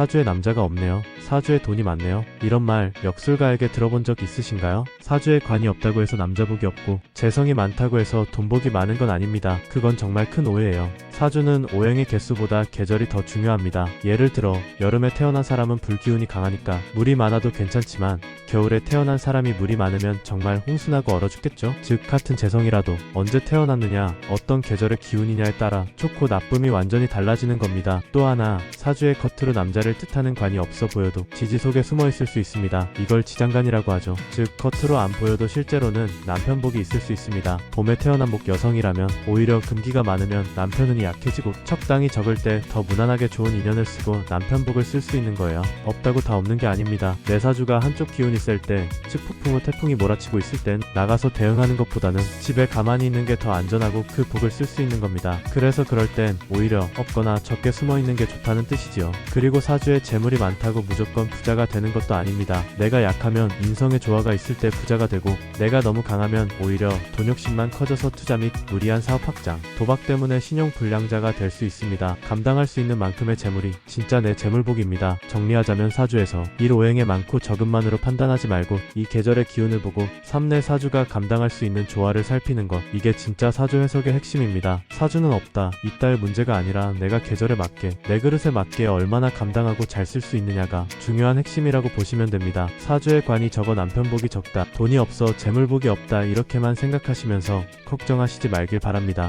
사주에 남자가 없네요. 사주에 돈이 많네요. 이런 말 역술가에게 들어본 적 있으신가요? 사주에 관이 없다고 해서 남자복이 없고 재성이 많다고 해서 돈복이 많은 건 아닙니다. 그건 정말 큰 오해예요. 사주는 오행의 개수보다 계절이 더 중요합니다. 예를 들어 여름에 태어난 사람은 불기운이 강하니까 물이 많아도 괜찮지만 겨울에 태어난 사람이 물이 많으면 정말 홍순하고 얼어 죽겠죠. 즉 같은 재성이라도 언제 태어났느냐 어떤 계절의 기운이냐에 따라 좋고 나쁨이 완전히 달라지는 겁니다. 또 하나 사주의 겉으로 남자를 뜻하는 관이 없어 보여도 지지 속에 숨어 있을 수 있습니다. 이걸 지장간이라고 하죠. 즉 겉으로 안 보여도 실제로는 남편복이 있을 수 있습니다. 봄에 태어난 목 여성이라면 오히려 금기가 많으면 남편운이 약해지고 적당히 적을 때 더 무난하게 좋은 인연을 쓰고 남편복을 쓸 수 있는 거예요. 없다고 다 없는 게 아닙니다. 내 사주가 한쪽 기운이 셀 때, 즉 폭풍 후 태풍이 몰아치고 있을 땐 나가서 대응하는 것보다는 집에 가만히 있는 게 더 안전하고 그 복을 쓸 수 있는 겁니다. 그래서 그럴 땐 오히려 없거나 적게 숨어 있는 게 좋다는 뜻이지요. 그리고 사 주에 재물이 많다고 무조건 부자가 되는 것도 아닙니다. 내가 약하면 인성의 조화가 있을 때 부자가 되고 내가 너무 강하면 오히려 돈 욕심만 커져서 투자 및 무리한 사업 확장, 도박 때문에 신용 불량자가 될 수 있습니다. 감당할 수 있는 만큼의 재물이 진짜 내 재물복입니다. 정리하자면 사주에서 일 오행의 많고 적음만으로 판단하지 말고 이 계절의 기운을 보고 삶내 사주가 감당할 수 있는 조화를 살피는 것 이게 진짜 사주 해석의 핵심입니다. 사주는 없다, 있다의 문제가 아니라 내가 계절에 맞게 내 그릇에 맞게 얼마나 감당하고 잘 쓸 수 있느냐가 중요한 핵심이라고 보시면 됩니다. 사주의 관이 적어 남편복이 적다, 돈이 없어 재물복이 없다 이렇게만 생각하시면서 걱정하시지 말길 바랍니다.